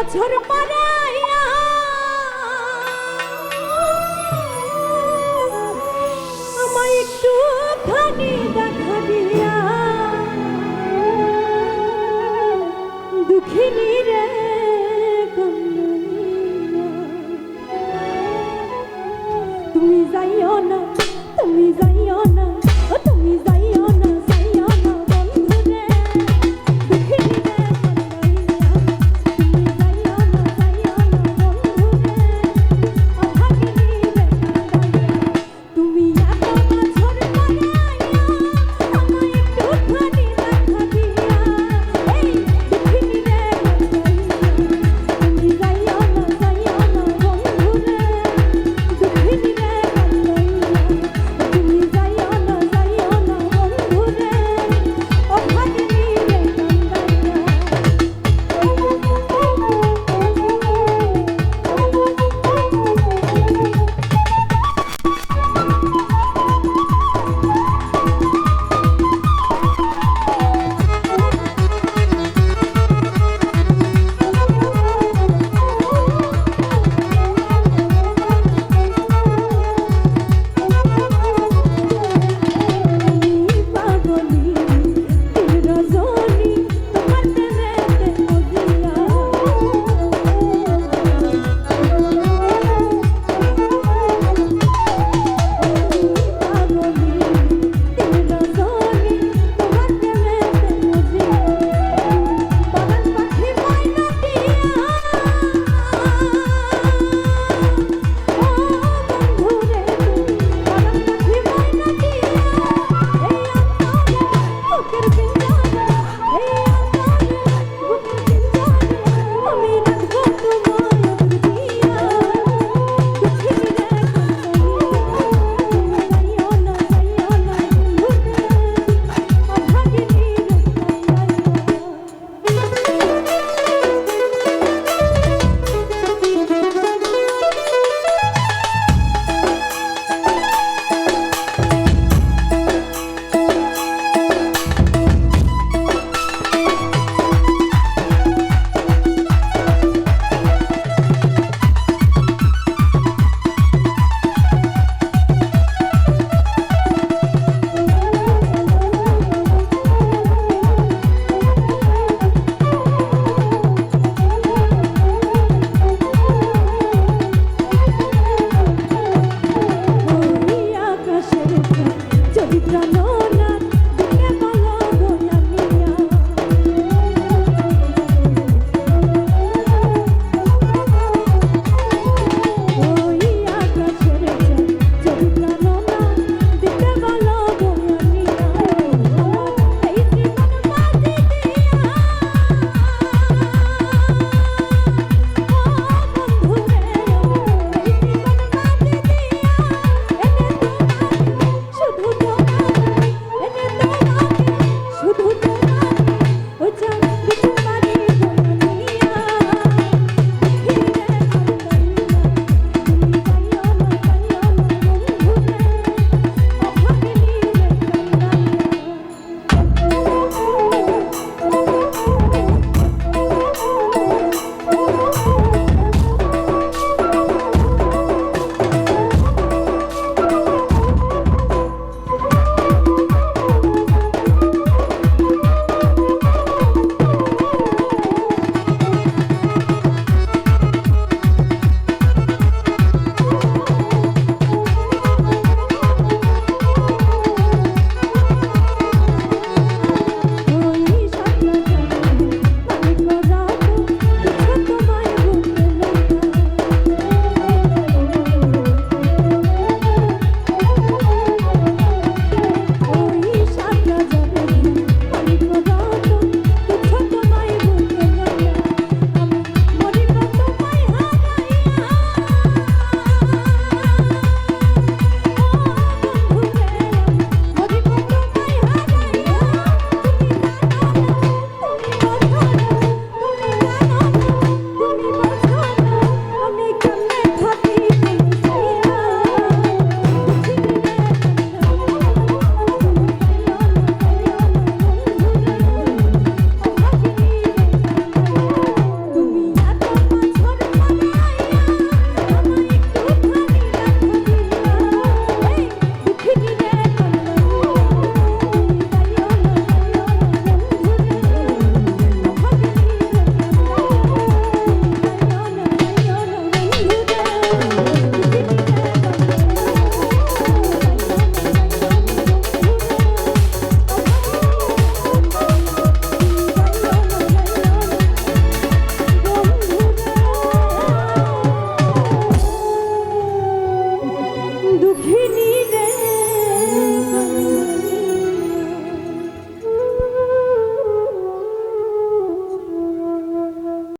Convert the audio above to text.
বছর পড়াইয়া। আমায় একটু খানি দুঃখিনী রে তুমি যাইও না তুমি যাই Zor দুঃখিনী